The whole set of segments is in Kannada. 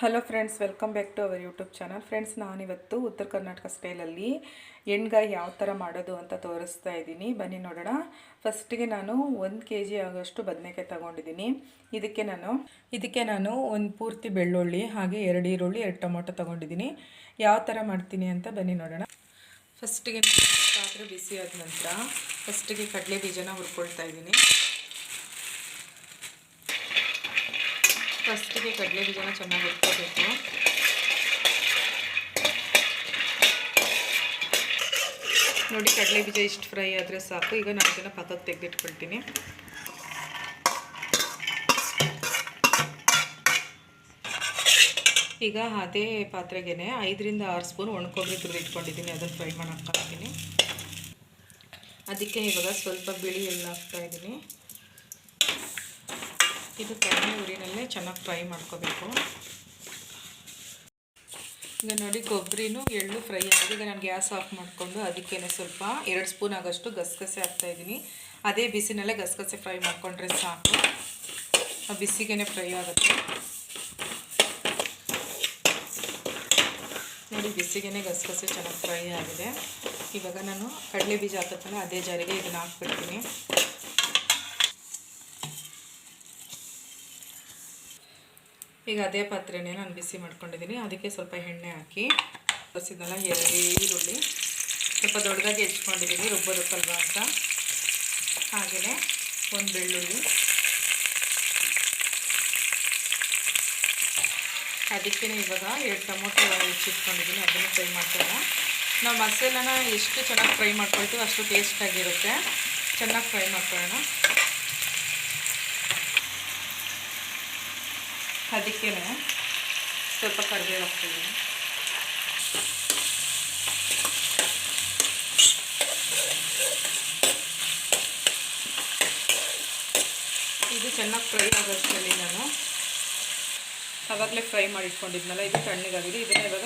Hello friends welcome back to our YouTube channel friends ನಾನಿವತ್ತು ಉತ್ತರ ಕರ್ನಾಟಕ ಸ್ಟೈಲಲ್ಲಿ ಎಣ್ಗಾಯಿ ಯಾವ ಥರ ಮಾಡೋದು ಅಂತ ತೋರಿಸ್ತಾ ಇದ್ದೀನಿ. ಬನ್ನಿ ನೋಡೋಣ. ಫಸ್ಟಿಗೆ ನಾನು ಒಂದು ಕೆ ಜಿ ಆಗೋಷ್ಟು ಬದನೆಕಾಯಿ ತಗೊಂಡಿದ್ದೀನಿ. ಇದಕ್ಕೆ ನಾನು ಇದಕ್ಕೆ ನಾನು ಒಂದು ಪೂರ್ತಿ ಬೆಳ್ಳುಳ್ಳಿ, ಹಾಗೆ ಎರಡು ಈರುಳ್ಳಿ, ಎರಡು ಟೊಮೊಟೊ ತಗೊಂಡಿದ್ದೀನಿ. ಯಾವ ಥರ ಮಾಡ್ತೀನಿ ಅಂತ ಬನ್ನಿ ನೋಡೋಣ. ಫಸ್ಟಿಗೆ ಪಾತ್ರೆ ಬಿಸಿ ಆದ ನಂತರ ಫಸ್ಟಿಗೆ ಕಡಲೆ ಬೀಜನ ಹುರ್ಕೊಳ್ತಾ ಇದ್ದೀನಿ. ಫಸ್ಟಿಗೆ ಕಡಲೆ ಬೀಜನ ಚೆನ್ನಾಗಿ ಇಟ್ಕೋಬೇಕು ನೋಡಿ, ಕಡಲೆ ಬೀಜ ಇಷ್ಟು ಫ್ರೈ ಆದರೆ ಸಾಕು. ಈಗ ನಾನು ಇದನ್ನು ಪಕ್ಕಕ್ಕೆ ತೆಗೆದಿಟ್ಕೊಳ್ತೀನಿ. ಈಗ ಅದೇ ಪಾತ್ರೆಗೆ ಐದರಿಂದ ಆರು ಸ್ಪೂನ್ ಒಣಕೊಬ್ಬರಿ ತುರಿದು ಇಟ್ಕೊಂಡಿದ್ದೀನಿ. ಅದನ್ನು ಫ್ರೈ ಮಾಡಿ ಹಾಕ್ತೀನಿ. ಅದಕ್ಕೆ ಇವಾಗ ಸ್ವಲ್ಪ ಬಿಳಿ ಎಲ್ಲ ಹಾಕ್ತಾ ಇದ್ದೀನಿ ಇದು ಕಡಿಮೆ ಉರಿನಲ್ಲೇ ಚೆನ್ನಾಗಿ ಫ್ರೈ ಮಾಡ್ಕೋಬೇಕು. ಈಗ ನೋಡಿ ಕೊಬ್ಬರಿನೂ ಎಳ್ಳು ಫ್ರೈ ಆಗಿದೆ. ಈಗ ನಾನು ಗ್ಯಾಸ್ ಆಫ್ ಮಾಡಿಕೊಂಡು ಅದಕ್ಕೇನೆ ಸ್ವಲ್ಪ ಎರಡು ಸ್ಪೂನ್ ಆಗೋಷ್ಟು ಗಸಗಸೆ ಹಾಕ್ತಾಯಿದ್ದೀನಿ ಅದೇ ಬಿಸಿನಲ್ಲೇ ಗಸಗಸೆ ಫ್ರೈ ಮಾಡಿಕೊಂಡ್ರೆ ಸಾಕು. ಆ ಬಿಸಿಗೇ ಫ್ರೈ ಆಗುತ್ತೆ. ನೋಡಿ ಬಿಸಿಗೆ ಗಸಗಸೆ ಚೆನ್ನಾಗಿ ಫ್ರೈ ಆಗಿದೆ. ಇವಾಗ ನಾನು ಕಡಲೆ ಬೀಜ ಹಾಕತ್ತಲ್ಲ ಅದೇ ಜಾರಿಗೆ ಇದನ್ನು ಹಾಕ್ಬಿಡ್ತೀನಿ. ಈಗ ಅದೇ ಪಾತ್ರೆನೇ ನಾನು ಬಿಸಿ ಮಾಡ್ಕೊಂಡಿದ್ದೀನಿ. ಅದಕ್ಕೆ ಸ್ವಲ್ಪ ಎಣ್ಣೆ ಹಾಕಿ ಬಸಿದ್ನಲ್ಲ ಎರಡು ಈರುಳ್ಳಿ. ಸ್ವಲ್ಪ ದೊಡ್ಡದಾಗಿ ಹೆಚ್ಕೊಂಡಿದ್ದೀನಿ, ರುಬ್ಬೋದಕ್ಕಲ್ವ ಅಂತ. ಹಾಗೆಯೇ ಒಂದು ಬೆಳ್ಳುಳ್ಳಿ. ಅದಕ್ಕೆ ಇವಾಗ ಎರಡು ಟೊಮೊಟೊ ಹೆಚ್ಚಿಟ್ಕೊಂಡಿದ್ದೀನಿ, ಅದನ್ನು ಫ್ರೈ ಮಾಡ್ತಾಯಿಲ್ಲ ನಾವು ಮಸಾಲನ ಎಷ್ಟು ಚೆನ್ನಾಗಿ ಫ್ರೈ ಮಾಡ್ಕೊಳ್ತೀವಿ ಅಷ್ಟು ಟೇಸ್ಟಾಗಿರುತ್ತೆ. ಚೆನ್ನಾಗಿ ಫ್ರೈ ಮಾಡ್ಕೊಳ್ಳೋಣ. ಅದಕ್ಕೆ ಸ್ವಲ್ಪ ಕರಿಬೇವು ಹಾಕ್ತಿದ್ದೀನಿ ಇದು ಚೆನ್ನಾಗಿ ಫ್ರೈ ಆಗೋಷ್ಟರಲ್ಲಿ ನಾನು ಆವಾಗಲೇ ಫ್ರೈ ಮಾಡಿ ಇಟ್ಕೊಂಡಿದ್ನಲ್ಲ ಇದು ತಣ್ಣಗಾಗಿದೆ. ಇದನ್ನ ಇವಾಗ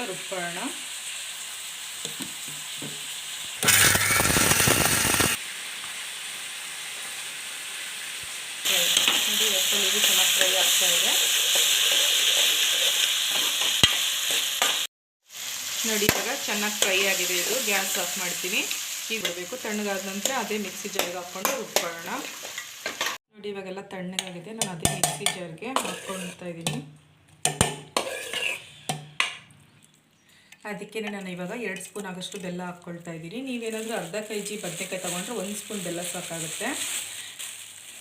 ಇದು ಇದು ಚೆನ್ನಾಗಿ ಫ್ರೈ ಆಗ್ತಾ ಇದೆ. ನೋಡಿ ಇವಾಗ ಚೆನ್ನಾಗಿ ಫ್ರೈ ಆಗಿದೆ ಇದು. ಗ್ಯಾಸ್ ಆಫ್ ಮಾಡ್ತೀನಿ. ಈಗ ಬಿಡಬೇಕು ತಣ್ಣಗಾದ ನಂತರ ಅದೇ ಮಿಕ್ಸಿ ಜಾರ್ಗೆ ಹಾಕ್ಕೊಂಡು ರುಬ್ಕೊಳ್ಳೋಣ ನೋಡಿ ಇವಾಗೆಲ್ಲ ತಣ್ಣಗಾಗಿದೆ. ನಾನು ಅದೇ ಮಿಕ್ಸಿ ಜಾರ್ಗೆ ಹಾಕ್ಕೊಳ್ತಾ ಇದ್ದೀನಿ. ಅದಕ್ಕೆ ನಾನು ಇವಾಗ ಎರಡು ಸ್ಪೂನ್ ಆಗೋಷ್ಟು ಬೆಲ್ಲ ಹಾಕ್ಕೊಳ್ತಾ ಇದ್ದೀನಿ. ನೀವೇನಾದರೂ ಅರ್ಧ ಕೆ ಜಿ ಬದನೆಕಾಯಿ ತೊಗೊಂಡ್ರೆ ಒಂದು ಸ್ಪೂನ್ ಬೆಲ್ಲ ಸಾಕಾಗುತ್ತೆ.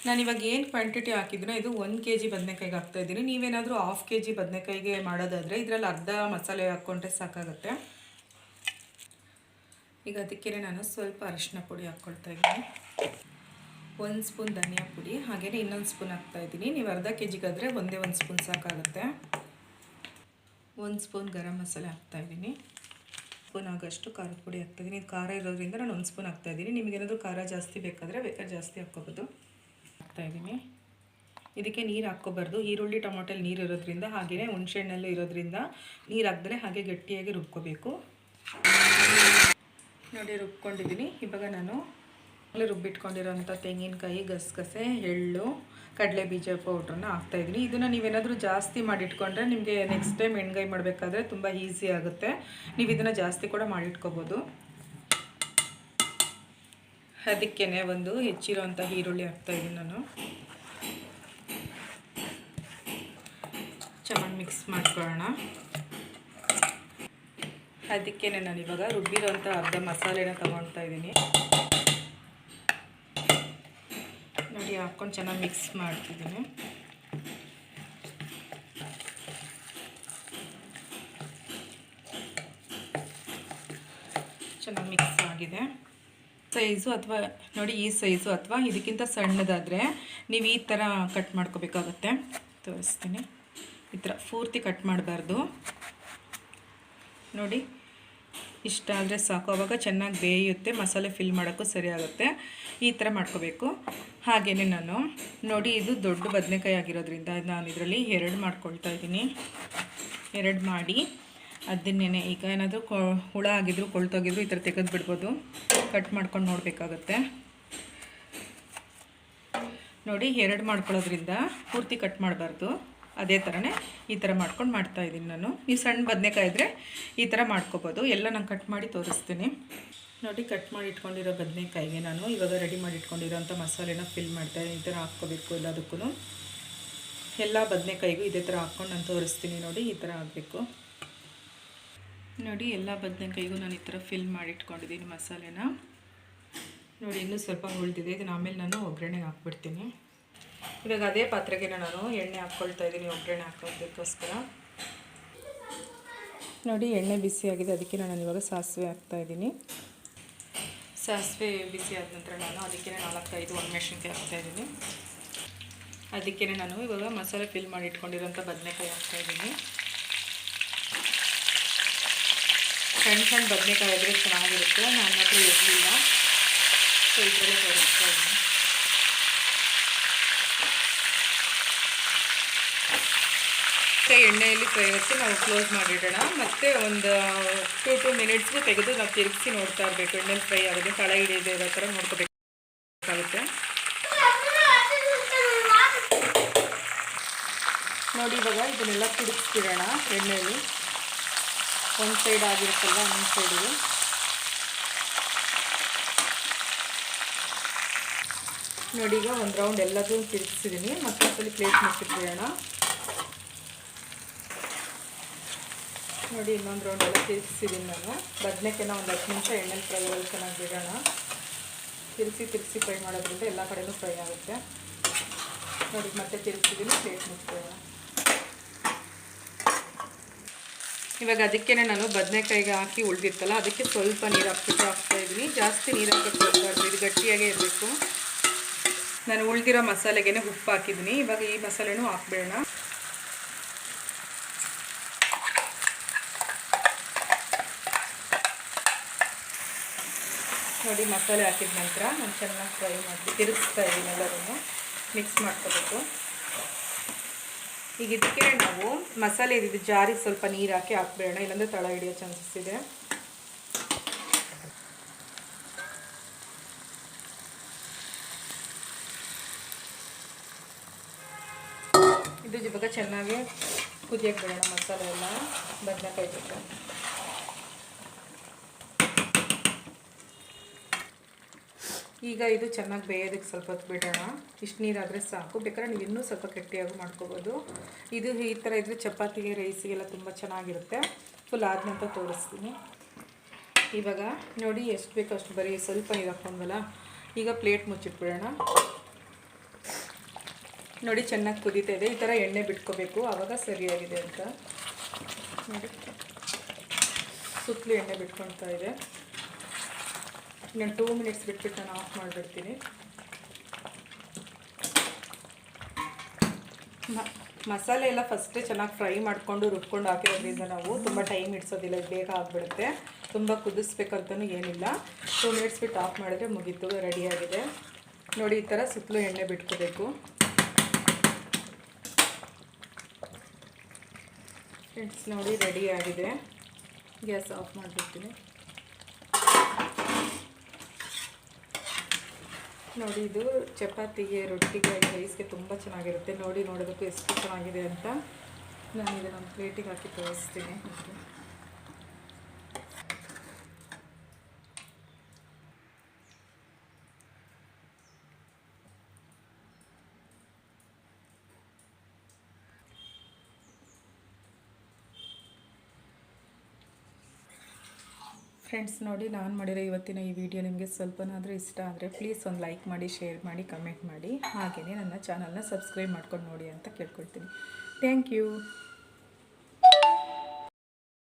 ನಾನು ಇವಾಗ ಏನು ಕ್ವಾಂಟಿಟಿ ಹಾಕಿದ್ರೆ ಇದು ಒಂದು ಕೆ ಜಿ ಬದನೆಕಾಯಿಗೆ ಹಾಕ್ತಾಯಿದ್ದೀನಿ ನೀವೇನಾದರೂ ಹಾಫ್ ಕೆ ಜಿ ಬದನೆಕಾಯಿಗೆ ಮಾಡೋದಾದರೆ ಇದರಲ್ಲಿ ಅರ್ಧ ಮಸಾಲೆ ಹಾಕ್ಕೊಂಡ್ರೆ ಸಾಕಾಗುತ್ತೆ. ಈಗ ಅದಕ್ಕೆ ನಾನು ಸ್ವಲ್ಪ ಅರಿಶಿನ ಪುಡಿ ಹಾಕ್ಕೊಳ್ತಾ ಇದ್ದೀನಿ. ಒಂದು ಸ್ಪೂನ್ ಧನಿಯಾ ಪುಡಿ ಹಾಗೆಯೇ ಇನ್ನೊಂದು ಸ್ಪೂನ್ ಹಾಕ್ತಾಯಿದ್ದೀನಿ ನೀವು ಅರ್ಧ ಕೆ ಜಿಗಾದರೆ ಒಂದೇ ಒಂದು ಸ್ಪೂನ್ ಸಾಕಾಗುತ್ತೆ. ಒಂದು ಸ್ಪೂನ್ ಗರಂ ಮಸಾಲೆ ಹಾಕ್ತಾಯಿದ್ದೀನಿ ಸ್ಪೂನ್ ಆಗೋಷ್ಟು ಖಾರದ ಪುಡಿ ಹಾಕ್ತಾಯಿದ್ದೀನಿ ಖಾರ ಇರೋದ್ರಿಂದ ನಾನು ಒಂದು ಸ್ಪೂನ್ ಹಾಕ್ತಾಯಿದ್ದೀನಿ ನಿಮಗೇನಾದರೂ ಖಾರ ಜಾಸ್ತಿ ಬೇಕಾದರೆ ಬೇಕಾದ್ರೆ ಜಾಸ್ತಿ ಹಾಕ್ಕೋಬೋದು. ಹಾಕ್ತಾಯಿದ್ದೀನಿ ಇದಕ್ಕೆ ನೀರು ಹಾಕ್ಕೋಬಾರ್ದು. ಈರುಳ್ಳಿ ಟೊಮೊಟೊಲ್ಲಿ ನೀರು ಇರೋದ್ರಿಂದ ಹಾಗೆಯೇ ಹುಣಸೆಹಣ್ಣಲ್ಲೂ ಇರೋದ್ರಿಂದ ನೀರು ಹಾಕಿದ್ರೆ ಹಾಗೆ ಗಟ್ಟಿಯಾಗಿ ರುಬ್ಕೋಬೇಕು. ನೋಡಿ, ರುಬ್ಕೊಂಡಿದ್ದೀನಿ. ಇವಾಗ ನಾನು ಅಲ್ಲಿ ರುಬ್ಬಿಟ್ಕೊಂಡಿರೋಂಥ ತೆಂಗಿನಕಾಯಿ, ಗಸಗಸೆ, ಎಳ್ಳು ಕಡಲೆ ಬೀಜ ಪೌಡ್ರನ್ನ ಹಾಕ್ತಾಯಿದ್ದೀನಿ ಇದನ್ನು ನೀವೇನಾದರೂ ಜಾಸ್ತಿ ಮಾಡಿಟ್ಕೊಂಡ್ರೆ ನಿಮಗೆ ನೆಕ್ಸ್ಟ್ ಟೈಮ್ ಎಣ್ಗಾಯಿ ಮಾಡಬೇಕಾದ್ರೆ ತುಂಬ ಈಸಿ ಆಗುತ್ತೆ. ನೀವು ಇದನ್ನು ಜಾಸ್ತಿ ಕೂಡ ಮಾಡಿಟ್ಕೋಬೋದು. ಅದಕ್ಕೇ ಒಂದು ಹೆಚ್ಚಿರೋವಂಥ ಈರುಳ್ಳಿ ಹಾಕ್ತಾಯಿದ್ದೀನಿ ನಾನು. ಚೆನ್ನಾಗಿ ಮಿಕ್ಸ್ ಮಾಡ್ಕೊಳ್ಳೋಣ. ಅದಕ್ಕೇ ನಾನು ಇವಾಗ ರುಬ್ಬಿರೋಂಥ ಅರ್ಧ ಮಸಾಲೆನ ತೊಗೊಳ್ತಾ ಇದ್ದೀನಿ ನೋಡಿ, ಹಾಕ್ಕೊಂಡು ಚೆನ್ನಾಗಿ ಮಿಕ್ಸ್ ಮಾಡ್ತಿದ್ದೀನಿ. ಚೆನ್ನಾಗಿ ಮಿಕ್ಸ್ ಆಗಿದೆ. ಸೈಜು ಅಥವಾ ನೋಡಿ ಈ ಸೈಜು ಅಥವಾ ಇದಕ್ಕಿಂತ ಸಣ್ಣದಾದರೆ ನೀವು ಈ ಥರ ಕಟ್ ಮಾಡ್ಕೋಬೇಕಾಗತ್ತೆ. ತೋರಿಸ್ತೀನಿ. ಈ ಥರ ಪೂರ್ತಿ ಕಟ್ ಮಾಡಬಾರ್ದು. ನೋಡಿ, ಇಷ್ಟ ಆದರೆ ಸಾಕು. ಆವಾಗ ಚೆನ್ನಾಗಿ ಬೇಯುತ್ತೆ, ಮಸಾಲೆ ಫಿಲ್ ಮಾಡೋಕ್ಕೂ ಸರಿ ಆಗುತ್ತೆ. ಈ ಥರ ಮಾಡ್ಕೋಬೇಕು. ಹಾಗೆಯೇ ನಾನು, ನೋಡಿ ಇದು ದೊಡ್ಡ ಬದನೆಕಾಯಿ ಆಗಿರೋದ್ರಿಂದ ನಾನು ಇದರಲ್ಲಿ ಎರಡು ಮಾಡ್ಕೊಳ್ತಾ ಇದ್ದೀನಿ. ಎರಡು ಮಾಡಿ. ಅದನ್ನೇ ಈಗ ಏನಾದರೂ ಕೊ, ಹುಳ ಆಗಿದ್ರು ಕೊಳ್ತೋಗಿದ್ರು ಈ ಥರ ತೆಗೆದು ಬಿಡ್ಬೋದು. ಕಟ್ ಮಾಡ್ಕೊಂಡು ನೋಡಬೇಕಾಗತ್ತೆ. ನೋಡಿ, ಎರಡು ಮಾಡ್ಕೊಳ್ಳೋದ್ರಿಂದ ಪೂರ್ತಿ ಕಟ್ ಮಾಡಬಾರ್ದು. ಅದೇ ಥರನೇ ಈ ಥರ ಮಾಡ್ಕೊಂಡು ಮಾಡ್ತಾ ಇದ್ದೀನಿ ನಾನು. ನೀವು ಸಣ್ಣ ಬದನೆಕಾಯಿ ಇದ್ದರೆ ಈ ಥರ ಮಾಡ್ಕೋಬೋದು. ಎಲ್ಲ ನಾನು ಕಟ್ ಮಾಡಿ ತೋರಿಸ್ತೀನಿ. ನೋಡಿ, ಕಟ್ ಮಾಡಿ ಇಟ್ಕೊಂಡಿರೋ ಬದನೆಕಾಯಿಗೆ ನಾನು ಇವಾಗ ರೆಡಿ ಮಾಡಿ ಇಟ್ಕೊಂಡಿರೋಂಥ ಮಸಾಲೆನ ಫಿಲ್ ಮಾಡ್ತಾ ಈ ಥರ ಹಾಕ್ಕೋಬೇಕು ಎಲ್ಲದಕ್ಕೂ ಎಲ್ಲ ಬದನೆಕಾಯಿಗೂ ಇದೇ ಥರ ಹಾಕ್ಕೊಂಡು ನಾನು ತೋರಿಸ್ತೀನಿ ನೋಡಿ, ಈ ಥರ ಆಗಬೇಕು. ನೋಡಿ, ಎಲ್ಲ ಬದನೆಕಾಯಿಗೂ ನಾನು ಈ ಥರ ಫಿಲ್ ಮಾಡಿಟ್ಕೊಂಡಿದ್ದೀನಿ ಮಸಾಲೆನ. ನೋಡಿ, ಇನ್ನೂ ಸ್ವಲ್ಪ ಉಳಿದಿದೆ. ಇದನ್ನು ಆಮೇಲೆ ನಾನು ಒಗ್ಗರಣೆಗೆ ಹಾಕ್ಬಿಡ್ತೀನಿ. ಇವಾಗ ಅದೇ ಪಾತ್ರೆಗೆ ನಾನು ಎಣ್ಣೆ ಹಾಕ್ಕೊಳ್ತಾ ಇದ್ದೀನಿ, ಒಗ್ಗರಣೆ ಹಾಕೋದಕ್ಕೋಸ್ಕರ. ನೋಡಿ, ಎಣ್ಣೆ ಬಿಸಿ ಆಗಿದೆ. ಅದಕ್ಕೆ ನಾನು ಇವಾಗ ಸಾಸಿವೆ ಹಾಕ್ತಾ ಇದ್ದೀನಿ. ಸಾಸಿವೆ ಬಿಸಿ ಆದ ನಂತರ ನಾನು ಅದಕ್ಕೆ ನಾಲ್ಕೈದು ಹಾಕ್ತಾ ಇದ್ದೀನಿ. ಅದಕ್ಕೆ ನಾನು ಇವಾಗ ಮಸಾಲೆ ಫಿಲ್ ಮಾಡಿ ಇಟ್ಕೊಂಡಿರೋಂಥ ಬದನೆಕಾಯಿ ಹಾಕ್ತಾ ಇದ್ದೀನಿ ಸಣ್ಣ ಸಣ್ಣ ಬದನೆಕಾಯಿ ಆದರೆ ಚೆನ್ನಾಗಿರುತ್ತೆ. ನನ್ನ ಹತ್ರ ಇರಲಿಲ್ಲ. ಸೊ ಇದರಲ್ಲೇ ತೋರಿಸ್ತಾ ಇದ್ದೀನಿ. ಎಣ್ಣೆಯಲ್ಲಿ ಫ್ರೈ ನಾವು ಕ್ಲೋಸ್ ಮಾಡಿಡೋಣ. ಮತ್ತು ಒಂದು ಟೂ ಟು ಮಿನಿಟ್ಸ್ಗೂ ತೆಗೆದು ನಾವು ತಿರುಗಿಸಿ ನೋಡ್ತಾ ಇರಬೇಕು. ಎಣ್ಣೆಲಿ ಫ್ರೈ ಆಗುತ್ತೆ ತಳ ಹಿಡಿಯದೇ ಇರೋ ಥರ ನೋಡ್ಕೋಬೇಕಾಗುತ್ತೆ. ನೋಡಿ ಇವಾಗ ಇದನ್ನೆಲ್ಲ ತಿರುಗಿಸ್ಬಿಡೋಣ ಎಣ್ಣೆಯಲ್ಲಿ ಒಂದು ಸೈಡ್ ಆಗಿರುತ್ತಲ್ಲ ಒಂದು ಸೈಡಿಗೆ ನೋಡಿ, ಈಗ ಒಂದು ರೌಂಡ್ ಎಲ್ಲದೂ ತಿರುಗಿಸಿದ್ದೀನಿ ಮತ್ತೆ ಅದರಲ್ಲಿ ಪ್ಲೇಟ್ ಮುಚ್ಚಿಟ್ಬಿಡೋಣ ನೋಡಿ, ಇನ್ನೊಂದು ರೌಂಡ್ ಎಲ್ಲ ತಿರುಗಿಸಿದ್ದೀನಿ ನಾನು. ಬದನೆಕಾಯಿನ ಒಂದು ಹತ್ತು ನಿಮಿಷ ಎಣ್ಣೆಲಿ ಫ್ರೈ ಆಗಲು ಚೆನ್ನಾಗಿ ಬಿಡೋಣ. ತಿರುಗಿಸಿ ತಿರುಗಿಸಿ ಫ್ರೈ ಮಾಡೋದ್ರಿಂದ ಎಲ್ಲ ಕಡೆಯೂ ಫ್ರೈ ಆಗುತ್ತೆ. ನೋಡಿ ಮತ್ತೆ ತಿರುಗಿಸಿದ್ದೀನಿ ಪ್ಲೇಟ್ ಮುಚ್ಚಿಬಿಡೋಣ ಇವಾಗ ಅದಕ್ಕೇ ನಾನು ಬದನೆಕಾಯಿಗೆ ಹಾಕಿ ಉಳಿದಿತ್ತಲ್ಲ, ಅದಕ್ಕೆ ಸ್ವಲ್ಪ ನೀರು ಹಾಕ್ಬಿಟ್ಟು ಹಾಕ್ತಾ ಇದ್ದೀನಿ. ಜಾಸ್ತಿ ನೀರು ಹಾಕಕ್ಕೆ ಇದು ಗಟ್ಟಿಯಾಗೇ ಇರಬೇಕು. ನಾನು ಉಳಿದಿರೋ ಮಸಾಲೆಗೆ ಉಪ್ಪು ಹಾಕಿದ್ದೀನಿ. ಇವಾಗ ಈ ಮಸಾಲೆನೂ ಹಾಕ್ಬೇಡ ನೋಡಿ, ಮಸಾಲೆ ಹಾಕಿದ ನಂತರ ನಾನು ಚೆನ್ನಾಗಿ ಫ್ರೈ ಮಾಡಿ ತಿರುಗಿಸ್ತಾ ಇದ್ದೀನಿ ಎಲ್ಲರೂ ಮಿಕ್ಸ್ ಮಾಡ್ಕೋಬೇಕು. ಈಗ ಇದಕ್ಕೆ ನಾವು ಮಸಾಲೆ ಇದ್ದಿದ್ದು ಜಾರಿಗೆ ಸ್ವಲ್ಪ ನೀರು ಹಾಕಿ ಹಾಕ್ಬೇಡ ಇಲ್ಲಾಂದರೆ ತಳ ಹಿಡಿಯೋ ಚಾನ್ಸಸ್ ಇದೆ. ಇದು ಇವಾಗ ಚೆನ್ನಾಗಿ ಕುದಿಯಕ್ಕೆ ಬಿಡೋಣ ಮಸಾಲೆ ಎಲ್ಲ. ಬದನೆಕಾಯಿ ಜೊತೆ. ಈಗ ಇದು ಚೆನ್ನಾಗಿ ಬೇಯೋದಕ್ಕೆ ಸ್ವಲ್ಪ ಹೊತ್ತು ಬಿಡೋಣ. ಇಷ್ಟು ನೀರಾದರೆ ಸಾಕು. ಬೇಕಾದ್ರೆ ನೀವು ಇನ್ನೂ ಸ್ವಲ್ಪ ಗಟ್ಟಿಯಾಗಿ ಮಾಡ್ಕೋಬೋದು. ಇದು ಈ ಥರ ಇದ್ದರೆ ಚಪಾತಿಗೆ ರೈಸಿಗೆಲ್ಲ ತುಂಬ ಚೆನ್ನಾಗಿರುತ್ತೆ. ಫುಲ್ ಆದ್ನಂತ ತೋರಿಸ್ತೀನಿ. ಇವಾಗ ನೋಡಿ ಎಷ್ಟು ಬೇಕೋ ಅಷ್ಟು ಬರೀ ಸ್ವಲ್ಪ ನೀರು ಈಗ ಪ್ಲೇಟ್ ಮುಚ್ಚಿಟ್ಬಿಡೋಣ. ನೋಡಿ ಚೆನ್ನಾಗಿ ಕುದೀತಾ ಇದೆ. ಈ ಥರ ಎಣ್ಣೆ ಬಿಟ್ಕೋಬೇಕು. ಆವಾಗ ಸರಿಯಾಗಿದೆ ಅಂತ. ನೋಡಿ. ಸುತ್ತಲೂ ಎಣ್ಣೆ ಬಿಟ್ಕೊಳ್ತಾ ಇದೆ. ನಾನು ಟೂ ಮಿನಿಟ್ಸ್ ಬಿಟ್ಬಿಟ್ಟು ನಾನು ಆಫ್ ಮಾಡಿಬಿಡ್ತೀನಿ. ಮಸಾಲೆ ಎಲ್ಲ ಫಸ್ಟೇ ಚೆನ್ನಾಗಿ ಫ್ರೈ ಮಾಡಿಕೊಂಡು ರುಬ್ಕೊಂಡು ಹಾಕಿರೋದ್ರಿಂದ ನಾವು ತುಂಬ ಟೈಮ್ ಇಡ್ಸೋದಿಲ್ಲ ಬೇಗ ಆಗಿಬಿಡುತ್ತೆ. ತುಂಬ ಕುದಿಸ್ಬೇಕಂತಲೂ ಏನಿಲ್ಲ. ಟೂ ಮಿನಿಟ್ಸ್ ಬಿಟ್ಟು ಆಫ್ ಮಾಡಿದ್ರೆ ಮುಗೀತು ರೆಡಿಯಾಗಿದೆ ನೋಡಿ, ಈ ಥರ ಸುತ್ತಲೂ ಎಣ್ಣೆ ಬಿಟ್ಕೋಬೇಕು. ಫ್ರೆಂಡ್ಸ್ ನೋಡಿ ರೆಡಿಯಾಗಿದೆ ಗ್ಯಾಸ್ ಆಫ್ ಮಾಡಿಬಿಡ್ತೀನಿ. ನೋಡಿ, ಇದು ಚಪಾತಿಗೆ, ರೊಟ್ಟಿಗೆ, ರೈಸ್ಗೆ ತುಂಬ ಚೆನ್ನಾಗಿರುತ್ತೆ. ನೋಡಿ, ನೋಡೋದಕ್ಕೂ ಎಷ್ಟು ಚೆನ್ನಾಗಿದೆ ಅಂತ ನಾನು ಇದನ್ನು ಪ್ಲೇಟಿಗೆ ಹಾಕಿ ತೋರಿಸ್ತೀನಿ. ಫ್ರೆಂಡ್ಸ್ ನೋಡಿ ನಾನು ಮಾಡಿರೋ ಇವತ್ತಿನ ಈ ವಿಡಿಯೋ ನಿಮಗೆ ಸ್ವಲ್ಪನಾದರೂ ಇಷ್ಟ ಆದರೆ ಪ್ಲೀಸ್ ಒಂದು ಲೈಕ್ ಮಾಡಿ ಶೇರ್ ಮಾಡಿ ಕಮೆಂಟ್ ಮಾಡಿ. ಹಾಗೆಯೇ ನನ್ನ ಚಾನಲ್ನ ಸಬ್ಸ್ಕ್ರೈಬ್ ಮಾಡ್ಕೊಂಡು ನೋಡಿ ಅಂತ ಕೇಳ್ಕೊಳ್ತೀನಿ. Thank you